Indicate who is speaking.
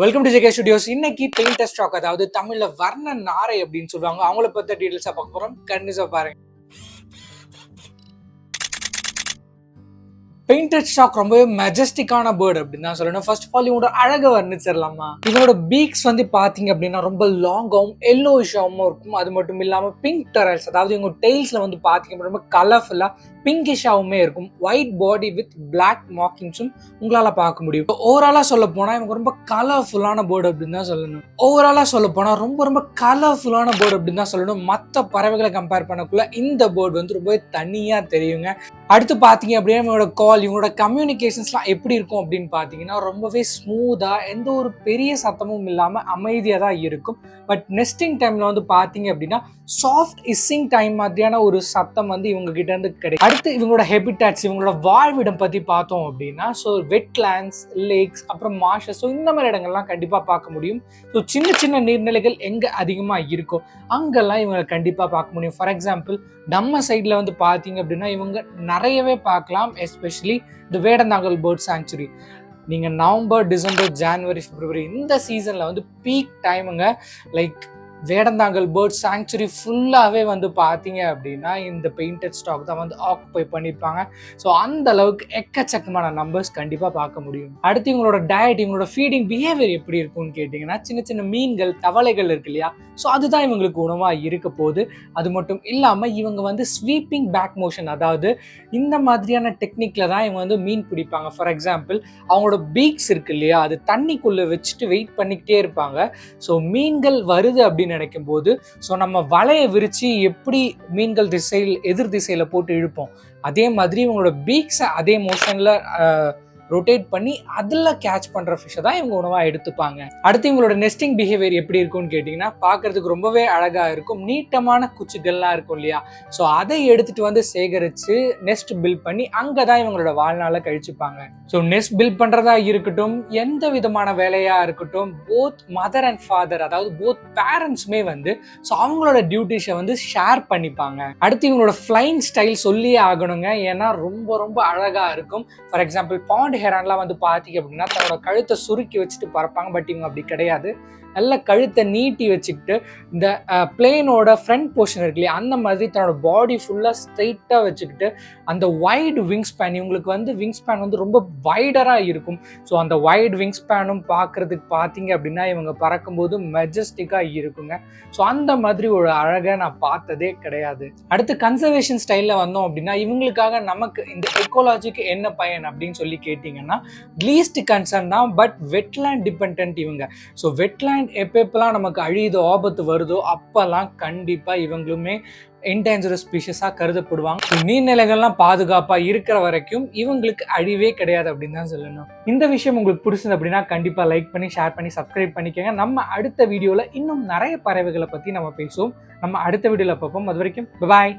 Speaker 1: Welcome to JK studios இன்னைக்கு painter stock அதாவது தமிழ்ல வர்ண நாரை அப்படின்னு சொல்லுவாங்க. அவங்கள பத்த டீடைல்ஸா பார்க்க போறோம். கண்டிப்பா பாருங்க. பெயிண்டட் ஸ்டாக் ரொம்பவே மெஜஸ்டிக்கான பேர்டு அப்படின்னு தான் சொல்லணும். ஃபர்ஸ்ட் ஆஃப் ஆல் இவனோட அழகை வர்ணிச்சிடலாமா? இவனோட பீக்ஸ் வந்து பாத்தீங்க அப்படின்னா ரொம்ப லாங்காகவும் எல்லோயிஷாகவும் இருக்கும். அது மட்டும் இல்லாமல் பிங்க் டெரல்ஸ் அதாவது இவங்க டெய்ல்ஸ்ல வந்து பாத்தீங்க அப்படின்னா ரொம்ப கலர்ஃபுல்லா பிங்கிஷாவுமே இருக்கும். ஒயிட் பாடி வித் பிளாக் மார்க்கிங்ஸும் உங்களால் பார்க்க முடியும். ஓவராலாக சொல்ல போனால் இவங்க ரொம்ப கலர்ஃபுல்லான போர்டு அப்படின்னு தான் சொல்லணும். ஓவராலாக சொல்ல போனால் ரொம்ப ரொம்ப கலர்ஃபுல்லான போர்டு அப்படின்னு தான் சொல்லணும். மற்ற பறவைகளை கம்பேர் பண்ணக்குள்ள இந்த போர்டு வந்து ரொம்பவே தனியாக தெரியுங்க. அடுத்து பார்த்தீங்க அப்படின்னா இவங்களோட கால் இவங்களோட கம்யூனிகேஷன்ஸ்லாம் எப்படி இருக்கும் அப்படின்னு பார்த்தீங்கன்னா ரொம்பவே ஸ்மூத்தாக எந்த ஒரு பெரிய சத்தமும் இல்லாமல் அமைதியாக தான் இருக்கும். பட் நெஸ்டிங் டைமில் வந்து பார்த்தீங்க அப்படின்னா சாஃப்ட் இஸ்ஸிங் டைம் மாதிரியான ஒரு சத்தம் வந்து இவங்க கிட்ட இருந்து கிடைக்கும். அடுத்து இவங்களோட ஹெபிட்டாட்ஸ் இவங்களோட வாழ்விடம் பற்றி பார்த்தோம் அப்படின்னா ஸோ வெட்லேண்ட்ஸ் லேக்ஸ் அப்புறம் மாஷஸ் ஸோ இந்த மாதிரி இடங்கள்லாம் கண்டிப்பாக பார்க்க முடியும். ஸோ சின்ன சின்ன நீர்நிலைகள் எங்கே அதிகமாக இருக்கோ அங்கெல்லாம் இவங்க கண்டிப்பாக பார்க்க முடியும். ஃபார் எக்ஸாம்பிள் நம்ம சைடில் வந்து பார்த்தீங்க அப்படின்னா இவங்க நிறையவே பார்க்கலாம் எஸ்பெஷலி இந்த வேடந்தாங்கல் பேர்ட் சாங்சுரி நீங்கள் நவம்பர் டிசம்பர் ஜான்வரி பிப்ரவரி இந்த சீசனில் வந்து பீக் டைமுங்க லைக் வேடந்தாங்கல் பேர்ட் சாங்சுரி ஃபுல்லாகவே வந்து பார்த்தீங்க அப்படின்னா இந்த பெயிண்டட் ஸ்டாக் தான் வந்து ஆக்குபை பண்ணியிருப்பாங்க. ஸோ அந்த அளவுக்கு எக்கச்சக்கமான நம்பர்ஸ் கண்டிப்பாக பார்க்க முடியும். அடுத்து இவங்களோட டயட் இவங்களோட ஃபீடிங் பிஹேவியர் எப்படி இருக்கும்னு கேட்டிங்கன்னா சின்ன சின்ன மீன்கள் தவளைகள் இருக்கு இல்லையா? ஸோ அதுதான் இவங்களுக்கு உணவாக இருக்க போகுது. அது மட்டும் இல்லாமல் இவங்க வந்து ஸ்வீப்பிங் பேக் மோஷன் அதாவது இந்த மாதிரியான டெக்னிக்கில் தான் இவங்க வந்து மீன் பிடிப்பாங்க. ஃபார் எக்ஸாம்பிள் அவங்களோட பீக்ஸ் இருக்கு இல்லையா? அது தண்ணிக்குள்ளே வச்சுட்டு வெயிட் பண்ணிக்கிட்டே இருப்பாங்க. ஸோ மீன்கள் வருது அப்படின்னு நினைக்கும் போது ஸோ நம்ம வலையை விரித்து எப்படி மீன்கள் திசையில் எதிர் திசையில் போட்டு இழுப்போம்? அதே மாதிரி இவங்களோட பீக்ஸை அதே மோஷனில் ரொட்டேட் பண்ணி அதில் கேட்ச் பண்ணுற ஃபிஷ்ஷை தான் இவங்க உணவாக எடுத்துப்பாங்க. அடுத்து இவங்களோட நெஸ்டிங் பிஹேவியர் எப்படி இருக்கும்னு கேட்டிங்கன்னா பார்க்கறதுக்கு ரொம்பவே அழகாக இருக்கும். நீட்டமான குச்சிகள்லாம் இருக்கும் இல்லையா? ஸோ அதை எடுத்துகிட்டு வந்து சேகரித்து நெஸ்ட் பில்ட் பண்ணி அங்கே தான் இவங்களோட வாழ்நாளை கழிச்சுப்பாங்க. ஸோ நெஸ்ட் பில்ட் பண்ணுறதா இருக்கட்டும் எந்த விதமான வேலையாக இருக்கட்டும் போத் மதர் அண்ட் ஃபாதர் அதாவது போத் பேரண்ட்ஸுமே வந்து ஸோ அவங்களோட டியூட்டிஸை வந்து ஷேர் பண்ணிப்பாங்க. அடுத்து இவங்களோட ஃப்ளைங் ஸ்டைல் சொல்லியே ஆகணுங்க. ஏன்னா ரொம்ப ரொம்ப அழகாக இருக்கும். ஃபார் எக்ஸாம்பிள் பாண்ட் ஹெரான்லாம் வந்து பார்த்தீங்க அப்படின்னா தன்னோட கழுத்தை சுருக்கி வச்சுட்டு பறப்பாங்க. பட் இவங்க அப்படி கிடையாது. நல்ல கழுத்தை நீட்டி வச்சுக்கிட்டு இந்த பிளேனோட ஃப்ரண்ட் போர்ஷன் இருக்கு இல்லையா அந்த மாதிரி தன்னோட பாடி ஃபுல்லாக ஸ்ட்ரைட்டாக வச்சுக்கிட்டு அந்த வைடு விங் ஸ்பேன் இவங்களுக்கு வந்து விங் ஸ்பேன் வந்து ரொம்ப வைடராக இருக்கும். ஸோ அந்த வைடு விங் ஸ்பேனும் பார்க்குறதுக்கு பார்த்தீங்க அப்படின்னா இவங்க பறக்கும்போது மெஜஸ்டிக்காக இருக்குங்க. ஸோ அந்த மாதிரி ஒரு அழகை நான் பார்த்ததே கிடையாது. அடுத்து கன்சர்வேஷன் ஸ்டைலில் வந்தோம் அப்படின்னா இவங்களுக்காக நமக்கு இந்த எக்கோலாஜிக்கு என்ன பயன் அப்படின்னு சொல்லி பார்த்தீங்கன்னா லீஸ்ட் கன்சர்ன் தான் பட் வெட்லேண்ட் டிபெண்ட் இவங்க. ஸோ வெட்லேண்ட் எப்போ எப்பெல்லாம் நமக்கு அழியுதோ ஆபத்து வருதோ அப்போல்லாம் கண்டிப்பாக இவங்களுமே என்டேஞ்சரஸ் ஸ்பீஷஸாக கருதப்படுவாங்க. நீர்நிலைகள்லாம் பாதுகாப்பாக இருக்கிற வரைக்கும் இவங்களுக்கு அழிவே கிடையாது அப்படின்னு தான் சொல்லணும். இந்த விஷயம் உங்களுக்கு பிடிச்சது அப்படின்னா கண்டிப்பாக லைக் பண்ணி ஷேர் பண்ணி சப்ஸ்கிரைப் பண்ணிக்கோங்க. நம்ம அடுத்த வீடியோவில் இன்னும் நிறைய பறவைகளை பற்றி நம்ம பேசுவோம். நம்ம அடுத்த வீடியோவில் பார்ப்போம். அது வரைக்கும் பாய்